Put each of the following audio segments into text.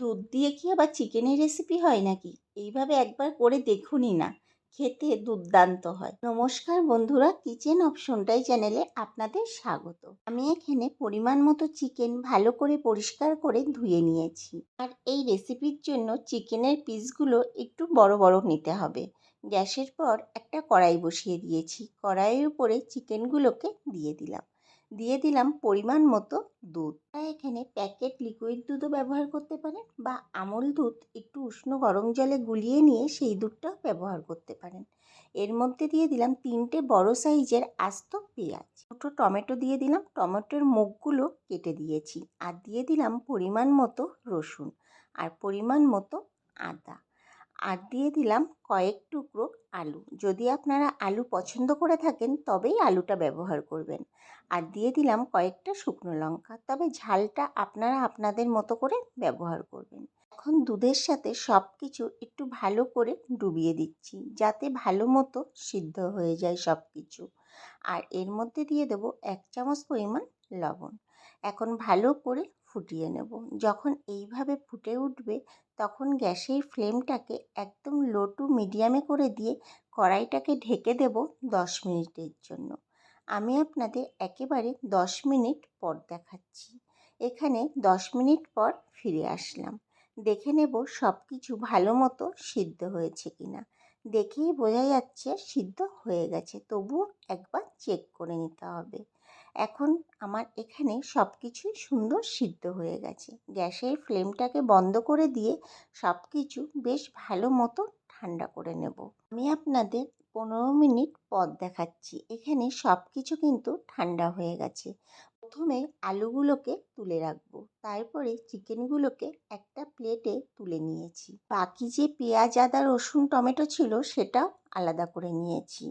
দুধ দিয়ে কি আবার চিকেনের রেসিপি হয় নাকি? এইভাবে একবার করে দেখুনই না। খেতে দুর্দান্ত হয়। নমস্কার বন্ধুরা, কিচেন অপশনটাই চ্যানেলে আপনাদের স্বাগত। আমি এখানে পরিমাণ মতো চিকেন ভালো করে পরিষ্কার করে ধুয়ে নিয়েছি। আর এই রেসিপির জন্য চিকেনের পিসগুলো একটু বড় বড় নিতে হবে। গ্যাসের পর একটা কড়াই বসিয়ে দিয়েছি। কড়াইয়ের উপরে চিকেনগুলোকে দিয়ে দিলাম। দিয়ে দিলাম পরিমাণ মতো দুধ। এখানে প্যাকেট লিকুইড দুধও ব্যবহার করতে পারেন বা আমল দুধ একটু উষ্ণ গরম জলে গুলিয়ে নিয়ে সেই দুধটাও ব্যবহার করতে পারেন। এর মধ্যে দিয়ে দিলাম তিনটে বড় সাইজের আস্ত পেঁয়াজ। ছোটো টমেটো দিয়ে দিলাম, টমেটোর মুখগুলো কেটে দিয়েছি। আর দিয়ে দিলাম পরিমাণ মতো রসুন আর পরিমাণ মতো আদা। আর দিয়ে দিলাম কয়েক টুকরো আলু। যদি আপনারা আলু পছন্দ করে থাকেন, তবেই আলুটা ব্যবহার করবেন। আর দিয়ে দিলাম কয়েকটা শুকনো লঙ্কা। তবে ঝালটা আপনারা আপনাদের মতো করে ব্যবহার করবেন। এখন দুধের সাথে সব কিছু একটু ভালো করে ডুবিয়ে দিচ্ছি, যাতে ভালো মতো সিদ্ধ হয়ে যায় সব কিছু আর এর মধ্যে দিয়ে দেব এক চামচ পরিমাণ লবণ। এখন ভালো করে ফুটিয়ে নেব। যখন এইভাবে ফুটে উঠবে, তখন গ্যাসের ফ্লেমটাকে একদম লো টু মিডিয়ামে করে দিয়ে কড়াইটাকে ঢেকে দেব দশ মিনিটের জন্য। আমি আপনাদের একেবারে দশ মিনিট পর দেখাচ্ছি। এখানে দশ মিনিট পর ফিরে আসলাম। দেখে নেব সব কিছু ভালো মতো সিদ্ধ হয়েছে কিনা। দেখেই বোঝা যাচ্ছে সিদ্ধ হয়ে গেছে, তবুও একবার চেক করে নিতে হবে। এখন আমার এখানে সব কিছুই সুন্দর সিদ্ধ হয়ে গেছে। গ্যাসের ফ্লেমটাকে বন্ধ করে দিয়ে সব কিছু বেশ ভালো মতো ঠান্ডা করে নেব। আমি আপনাদের পনেরো মিনিট পর দেখাচ্ছি। এখানে সব কিছু কিন্তু ঠান্ডা হয়ে গেছে। প্রথমে আলুগুলোকে তুলে রাখব। তারপরে চিকেনগুলোকে একটা প্লেটে তুলে নিয়েছি। বাকি যে পেঁয়াজ, আদা, রসুন, টমেটো ছিল সেটাও আলাদা করে নিয়েছি।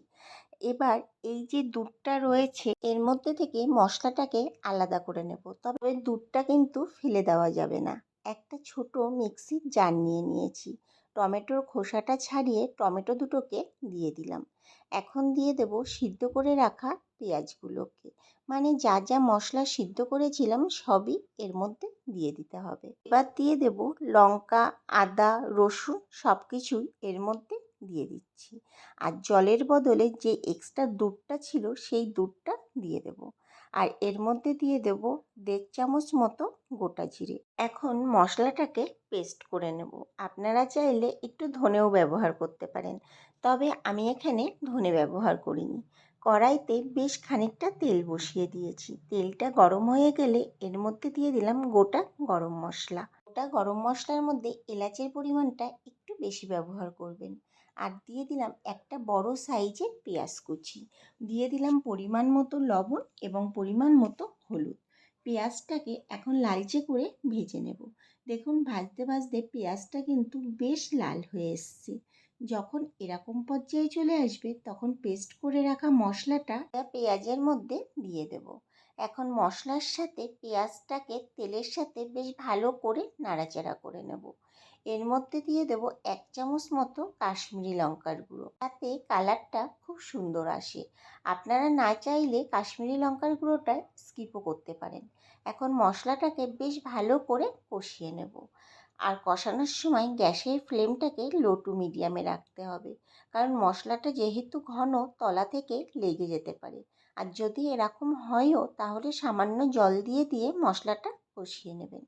এবার এই যে দুধটা রয়েছে, এর মধ্যে থেকে মশলাটাকে আলাদা করে নেব। তবে দুধটা কিন্তু ফেলে দেওয়া যাবে না। একটা ছোট মিক্সির জার নিয়ে নিয়েছি। টমেটোর খোসাটা ছাড়িয়ে টমেটো দুটোকে দিয়ে দিলাম। এখন দিয়ে দেব সিদ্ধ করে রাখা পেঁয়াজগুলোকে। মানে যা যা মশলা সিদ্ধ করেছিলাম সবই এর মধ্যে দিয়ে দিতে হবে। এবার দিয়ে দেব লঙ্কা, আদা, রসুন সব কিছুই এর মধ্যে দিয়ে দিচ্ছি। আর জলের বদলে যে এক্সট্রা দুধটা ছিল সেই দুধটা দিয়ে দেব। আর এর মধ্যে দিয়ে দেব দেড় চামচ মতো গোটা জিরে। এখন মশলাটাকে পেস্ট করে নেব। আপনারা চাইলে একটু ধনেও ব্যবহার করতে পারেন। তবে আমি এখানে ধনে ব্যবহার করিনি। কড়াইতে বেশ খানিকটা তেল বসিয়ে দিয়েছি। তেলটা গরম হয়ে গেলে এর মধ্যে দিয়ে দিলাম গোটা গরম মশলা। গোটা গরম মশলার মধ্যে এলাচের পরিমাণটা একটু বেশি ব্যবহার করবেন। আর দিয়ে দিলাম একটা বড় সাইজের পেঁয়াজ কুচি। দিয়ে দিলাম পরিমাণ মতো লবণ এবং পরিমাণ মতো হলুদ। পেঁয়াজটাকে এখন লালচে করে ভেজে নেব। দেখুন, ভাজতে ভাজতে পেঁয়াজটা কিন্তু বেশ লাল হয়ে এসছে। যখন এরকম পর্যায়ে চলে আসবে, তখন পেস্ট করে রাখা মশলাটা পেঁয়াজের মধ্যে দিয়ে দেব। এখন মশলার সাথে পেঁয়াজটাকে তেলের সাথে বেশ ভালো করে নাড়াচাড়া করে নেব। এর মধ্যে দিয়ে দেব এক চামচ মতো কাশ্মীরি লঙ্কার গুঁড়ো। তাতে কালারটা খুব সুন্দর আসে। আপনারা না চাইলে কাশ্মীরি লঙ্কার গুঁড়োটা স্কিপও করতে পারেন। এখন মশলাটাকে বেশ ভালো করে কষিয়ে নেব। আর কষানোর সময় গ্যাসের ফ্লেমটাকে লো টু মিডিয়ামে রাখতে হবে। কারণ মশলাটা যেহেতু ঘন, তলা থেকে লেগে যেতে পারে। আর যদি এরকম হয়ও, তাহলে সামান্য জল দিয়ে দিয়ে মশলাটা কষিয়ে নেবেন।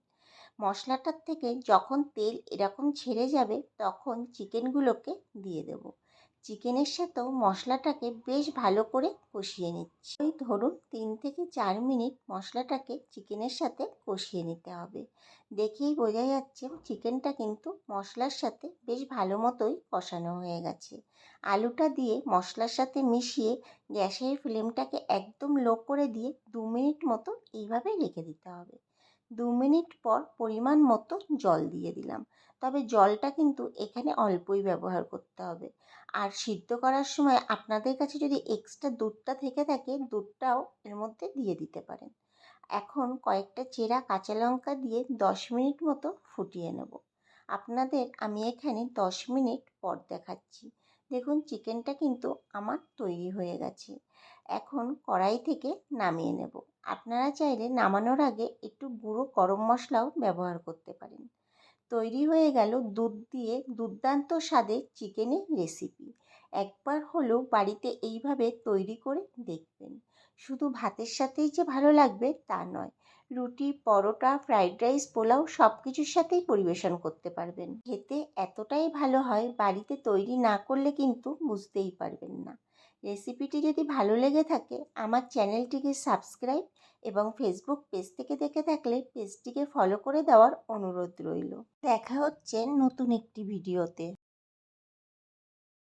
মশলাটার থেকে যখন তেল এরকম ছেড়ে যাবে, তখন চিকেনগুলোকে দিয়ে দেব। চিকেনের সাথেও মশলাটাকে বেশ ভালো করে কষিয়ে নিচ্ছি। ওই ধরুন তিন থেকে চার মিনিট মশলাটাকে চিকেনের সাথে কষিয়ে নিতে হবে। দেখেই বোঝা যাচ্ছে চিকেনটা কিন্তু মশলার সাথে বেশ ভালো মতোই কষানো হয়ে গেছে। আলুটা দিয়ে মশলার সাথে মিশিয়ে গ্যাসের ফ্লেমটাকে একদম লো করে দিয়ে দু মিনিট মতো এইভাবে রেখে দিতে হবে। দু মিনিট পর পরিমাণ মতো জল দিয়ে দিলাম। তবে জলটা কিন্তু এখানে অল্পই ব্যবহার করতে হবে। আর সিদ্ধ করার সময় আপনাদের কাছে যদি এক্সট্রা দুধটা থেকে থাকে, দুধটাও এর মধ্যে দিয়ে দিতে পারেন। এখন কয়েকটা চেরা কাঁচা লঙ্কা দিয়ে দশ মিনিট মতো ফুটিয়ে নেব। আপনাদের আমি এখানে দশ মিনিট পর দেখাচ্ছি। দেখুন চিকেনটা কিন্তু আমার তৈরি হয়ে গেছে। এখন কড়াই থেকে নামিয়ে নেব। আপনারা চাইলে নামানোর আগে একটু গুঁড়ো গরম মশলাও ব্যবহার করতে পারেন। তৈরি হয়ে গেল দুধ দিয়ে দুর্দান্ত স্বাদের চিকেনের রেসিপি। একবার হলেও বাড়িতে এইভাবে তৈরি করে দেখবেন। শুধু ভাতের সাথেই যে ভালো লাগবে তা নয়। রুটি, পরোটা, ফ্রাইড রাইস, পোলাও সব কিছুর সাথেই পরিবেশন করতে পারবেন। খেতে এতটাই ভালো হয় বাড়িতে তৈরি না করলে কিন্তু বুঝতেই পারবেন না। রেসিপিটি যদি ভালো লেগে থাকে, আমার চ্যানেলটিকে সাবস্ক্রাইব এবং ফেসবুক পেজ থেকে দেখে থাকলে পেজটিকে ফলো করে দেওয়ার অনুরোধ রইল। দেখা হচ্ছে নতুন একটি ভিডিওতে।